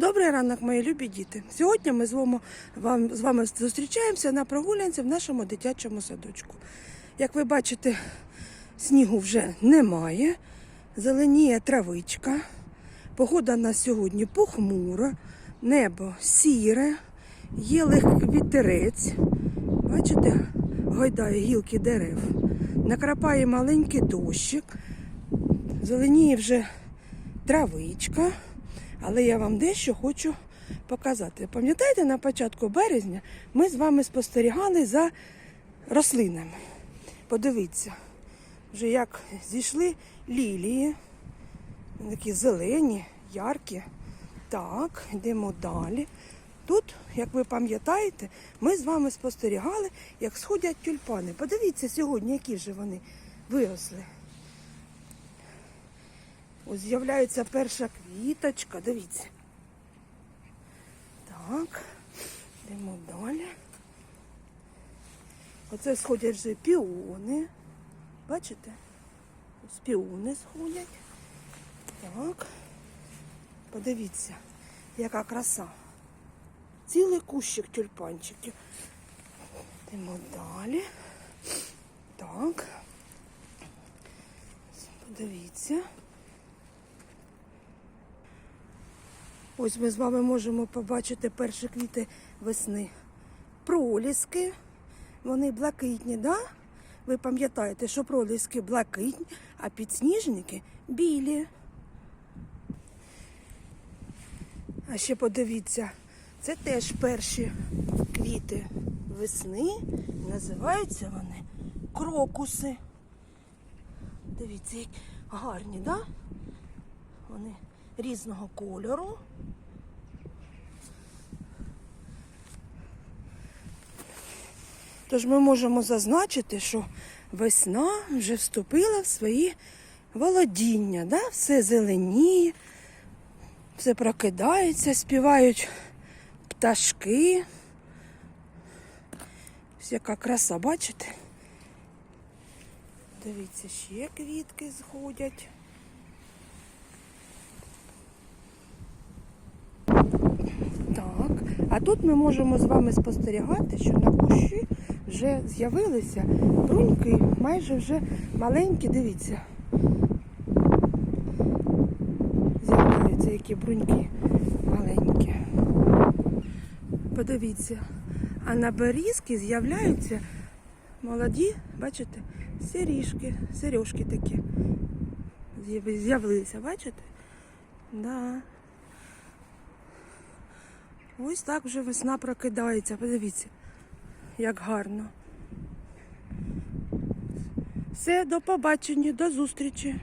Добрий ранок, мої любі діти. Сьогодні ми з вами, вам, з вами зустрічаємося на прогулянці в нашому дитячому садочку. Як ви бачите, снігу вже немає, зеленіє травичка. Погода на сьогодні похмура, небо сіре, є легкий вітерець. Бачите, гойдає гілки дерев. Накрапає маленький дощик, зеленіє вже травичка. Але я вам дещо хочу показати. Пам'ятаєте, на початку березня ми з вами спостерігали за рослинами. Подивіться, вже як зійшли лілії, такі зелені, яркі. Так, йдемо далі. Тут, як ви пам'ятаєте, ми з вами спостерігали, як сходять тюльпани. Подивіться сьогодні, які вже вони виросли. Ось з'являється перша квіточка, дивіться. Так, йдемо далі. Оце сходять вже піони. Бачите? Ось піони сходять. Так. Подивіться, яка краса. Цілий кущик тюльпанчиків. Йдемо далі. Так. Подивіться. Ось ми з вами можемо побачити перші квіти весни. Проліски. Вони блакитні, да? Ви пам'ятаєте, що проліски блакитні, а підсніжники білі. А ще подивіться, це теж перші квіти весни. Називаються вони крокуси. Дивіться, як гарні, да? Вони різного кольору. Тож ми можемо зазначити, що весна вже вступила в свої володіння, да? все зеленіє, все прокидається, співають пташки. Ось яка краса, бачите? Дивіться, ще квітки сходять. Так, тут ми можемо з вами спостерігати, що на кущі вже з'явилися бруньки, майже вже маленькі, дивіться. З'являються які бруньки маленькі. Подивіться. А на берізки з'являються молоді, бачите, сиріжки, сережки такі. З'явилися, бачите? Да. Ось так вже весна прокидається. Подивіться, як гарно. Все, до побачення, до зустрічі.